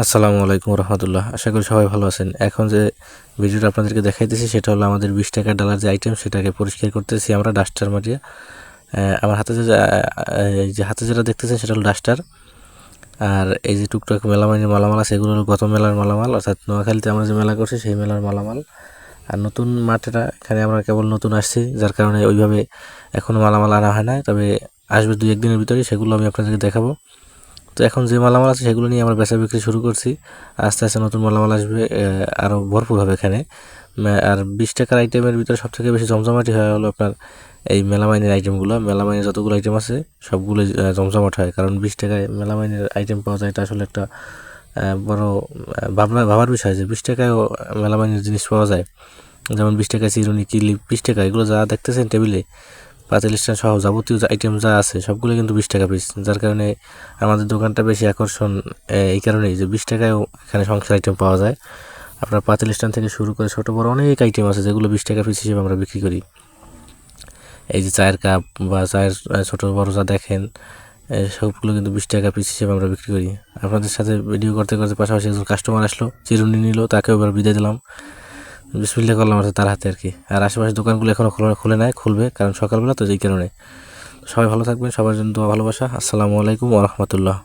আসসালামু আলাইকুম রহমতুল্লাহ। আশা করি সবাই ভালো আছেন। এখন যে ভিডিওটা আপনাদেরকে দেখাইতেছি, সেটা হলো আমাদের বিশ টাকার ডালার যে আইটেম সেটাকে পরিষ্কার করতেছি আমরা ডাস্টার মারিয়ে আমার হাতে যে যে হাতে যেটা দেখতেছেন, সেটা হলো ডাস্টার। আর এই যে টুকটাক মেলামাইনের মালামাল আছে, এগুলো হলো গত মেলার মালামাল, অর্থাৎ নোয়াখালীতে আমরা যে মেলা করছি, সেই মেলার মালামাল। আর নতুন মাঠেটা, এখানে আমরা কেবল নতুন আসছি, যার কারণে ওইভাবে এখনও মালামাল আনা হয় না তবে আসবে দুই একদিনের ভিতরেই, সেগুলো আমি আপনাদেরকে দেখাবো। তো এখন যে মালামাল আছে সেগুলো নিয়ে আমরা বেচা বিক্রি শুরু করছি। আস্তে আস্তে নতুন মালামাল আসবে আরও ভরপুর হবে এখানে। আর বিশ টাকার আইটেমের ভিতরে সব থেকে বেশি জমজমাটি হয় হলো আপনার এই মেলামাইনের আইটেমগুলো মেলামাইনের যতগুলো আইটেম আছে সবগুলো জমজমাট হয়। কারণ বিশ টাকায় মেলামাইনের আইটেম পাওয়া যায়, এটা আসলে একটা বড় ভাবনা, ভাবার বিষয় যে বিশ টাকায়ও মেলামাইনের জিনিস পাওয়া যায়। যেমন বিশ টাকায় চিরুনি কিলি বিশ টাকা, এগুলো যা দেখতেছেন টেবিলে পাতিল স্ট্যান্ড সহ যাবতীয় আইটেম যা আছে, সবগুলো কিন্তু বিশ টাকা পিস যার কারণে আমাদের দোকানটা বেশি আকর্ষণ এই কারণেই যে বিশ টাকায়ও এখানে সংসার আইটেম পাওয়া যায়। আপনার পাতিল স্ট্যান্ড থেকে শুরু করে ছোটো বড় অনেক আইটেম আছে, যেগুলো বিশ টাকা পিস হিসেবে আমরা বিক্রি করি। এই যে চায়ের কাপ বা চায়ের ছোটো বড় যা দেখেন সবগুলো কিন্তু বিশ টাকা পিস হিসেবে আমরা বিক্রি করি। আপনাদের সাথে ভিডিও করতে করতে পাশাপাশি একজন কাস্টমার আসলো, চিরুনি নিল, তাকেও এবার বিদায় দিলাম। বিসমিল্লা করলাম আর তার হাতে আর কি। আর আশেপাশে দোকানগুলো এখনও খোলা খুলে নেয় খুলবে কারণ সকালবেলা তো যেই কারণে। সবাই ভালো থাকবেন, সবার জন্য দোয়া, ভালোবাসা। আসসালামু আলাইকুম ওরহমতুল্লাহ